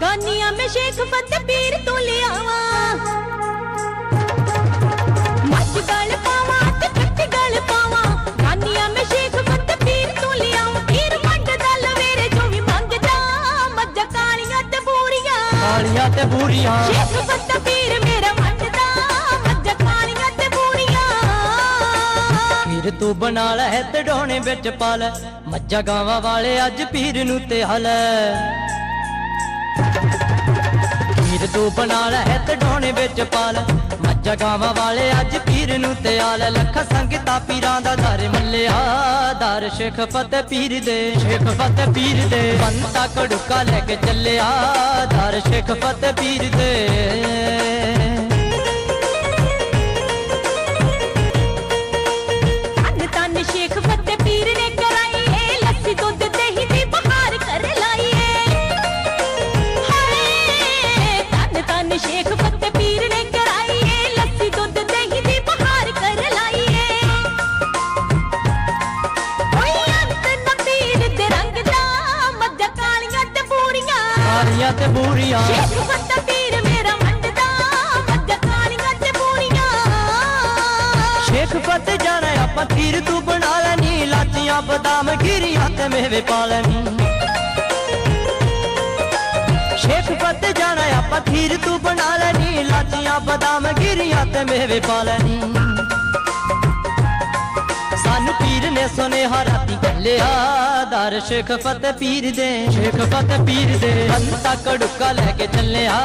ਗਾਨੀਆਂ ਮੈਂ ਸ਼ੇਖ ਫਤਿਹ ਪੀਰ ਤੋਂ ਲਿਆਵਾਂ। ਮੱਝ ਗਲ ਪਾਵਾਂ ਤੇ ਕੱਟੀ ਗਲ ਪਾਵਾਂ। ਗਾਨੀਆਂ ਮੈਂ ਸ਼ੇਖ ਫਤਿਹ ਪੀਰ ਤੋਂ ਲਿਆਵਾਂ ਪੀਰ ਮੰਗਦਾ ਲਵੇਰੇ ਜੋ ਵੀ ਮੰਗਦਾ ਮੱਝਾਂ ਕਾਲੀਆਂ ਤੇ ਬੂਰੀਆਂ। ਕਾਲੀਆਂ ਤੇ ਬੂਰੀਆਂ। ਸ਼ੇਖ ਫਤਿਹ ਪੀਰ ਮੇਰਾ ਮੰਗਦਾ ਮੱਝਾਂ ਕਾਲੀਆਂ ਤੇ ਬੂਰੀਆਂ। ਪੀਰ ਤੂੰ ਬਣਾ ਲੈ ਤੇ ਡੋਣੇ ਵਿੱਚ ਪਾ ਲੈ। ਮੱਝਾਂ ਗਾਵਾਂ ਵਾਲੇ ਅੱਜ ਪੀਰ ਨੂੰ ਤੇ ਹਲ। ਪੀਰ ਤੂੰ ਬਣਾ ਲੈ ਤੇ ਡੋਣੇ ਵਿੱਚ ਪਾ ਲੈ ਮੱਝਾਂ ਗਾਵਾਂ ਵਾਲੇ ਅੱਜ ਪੀਰ ਨੂੰ ਤੇ ਆਲ ਲੱਖ ਸੰਗਤਾਂ ਪੀਰਾਂ ਦਾ ਦਰ ਮੱਲਿਆ। ਦਰ ਸ਼ੇਖ ਫਤਿਹ ਪੀਰ ਦੇ, ਸ਼ੇਖ ਫਤਿਹ ਪੀਰ ਦੇ। ਬੰਤਾ ਕੜੁਕਾ ਲੈ ਕੇ ਚੱਲਿਆ। ਦਰ ਸ਼ੇਖ ਫਤਿਹ ਪੀਰ ਦੇ। ਕਾਲੀਆਂ ਤੇ ਬੂਰੀਆਂ ਪੀਰ ਮੇਰਾ ਮੰਡਦਾ ਮੱਝਾਂ ਕਾਲੀਆਂ ਤੇ ਬੂਰੀਆਂ ਸ਼ੇਖ ਫਤ ਜਾਣਾ ਆਪਾਂ ਖੀਰ ਤੂੰ ਬਣਾ ਲੈਣੀ ਲਾਚੀਆਂ ਬਦਾਮ ਗਿਰੀਆਂ ਤੇ ਮੇਵੇ ਪਾ ਲੈਣੀ। ਸ਼ੇਖ ਫਤ ਜਾਣਾ ਆਪਾਂ ਖੀਰ ਤੂੰ ਬਣਾ ਲੈਣੀ ਲਾਚੀਆਂ ਬਦਾਮ ਗਿਰੀਆਂ ਤੇ ਮੇਵੇ ਪਾ ਲੈਣੀ। ਨੇ ਸੁਨੇਹਾ ਰਾਤੀ ਕੱਲਿਆ ਦਰ ਸ਼ੇਖ ਫਤ ਪੀਰ ਦੇ। ਸ਼ੇਖ ਫਤ ਪੀਰ ਦੇ। ਬੰਤਾ ਕੜੁੱਕਾ ਲੈ ਕੇ ਚੱਲਿਆ।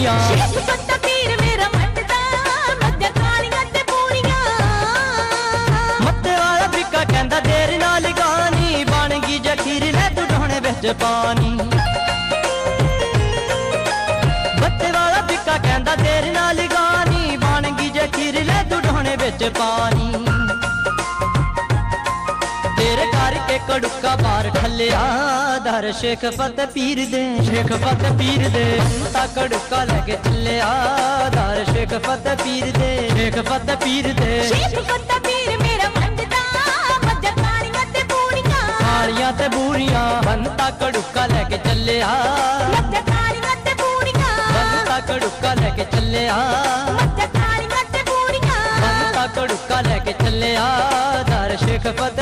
ਪੀਰ ਮੇਰਾ ਕਾਲੀਆਂ ਤੇ ਪੂਰੀਆਂ। ਮੱਤੇ ਵਾਲਾ ਬਿੱਕਾ ਕਹਿੰਦਾ ਦੇਰ ਨਾਲ ਗਾਣੀ ਬਣ ਗਈ ਜਖੀਰ ਲੈ ਤੂੰ ਢੋਣੇ ਵਿੱਚ ਪਾਣੀ। ਮੱਤੇ ਵਾਲਾ ਬਿੱਕਾ ਕਹਿੰਦਾ ਦੇਰ ਨਾਲ ਗਾਣੀ ਬਣ ਗਈ ਜਖੀਰ ਲੈ ਤੂੰ ਢੋਣੇ ਵਿੱਚ ਪਾਣੀ। ਕਰਕੇ ਕੜੁੱਕਾ ਬਾਹਰ ਠੱਲਿਆ ਦਰ ਸ਼ੇਖ ਫਤ ਪੀਰ ਦੇ। ਸ਼ੇਖ ਫਤ ਪੀਰ ਦੇ। ਤਾਂ ਕੜੁੱਕਾ ਲੈ ਕੇ ਚੱਲਿਆ ਦਰ ਸ਼ੇਖ ਫਤ ਪੀਰ ਦੇ। ਸ਼ੇਖ ਫਤ ਪੀਰ ਦੇ। ਸ਼ੇਖ ਫੱਤਾ ਪੀਰ ਮੇਰਾ ਮੰਡਦਾ ਮੱਝਾਂ ਕਾਲੀਆਂ ਤੇ ਪੂਰੀਆਂ ਕਾਲੀਆਂ ਤੇ ਬੂਰੀਆਂ ਬੰਤਾ ਕੜੁੱਕਾ ਲੈ ਕੇ ਚੱਲਿਆ। ਮੱਝਾਂ ਕਾਲੀਆਂ ਤੇ ਪੂਰੀਆਂ ਬੰਤਾ ਕੜੁੱਕਾ ਲੈ ਕੇ ਚੱਲਿਆ। ਮੱਝਾਂ ਕਾਲੀਆਂ ਤੇ ਪੂਰੀਆਂ ਬੰਤਾ ਕੜੁੱਕਾ ਲੈ ਕੇ ਚੱਲਿਆ। ਦਰ ਸ਼ੇਖ ਫਤ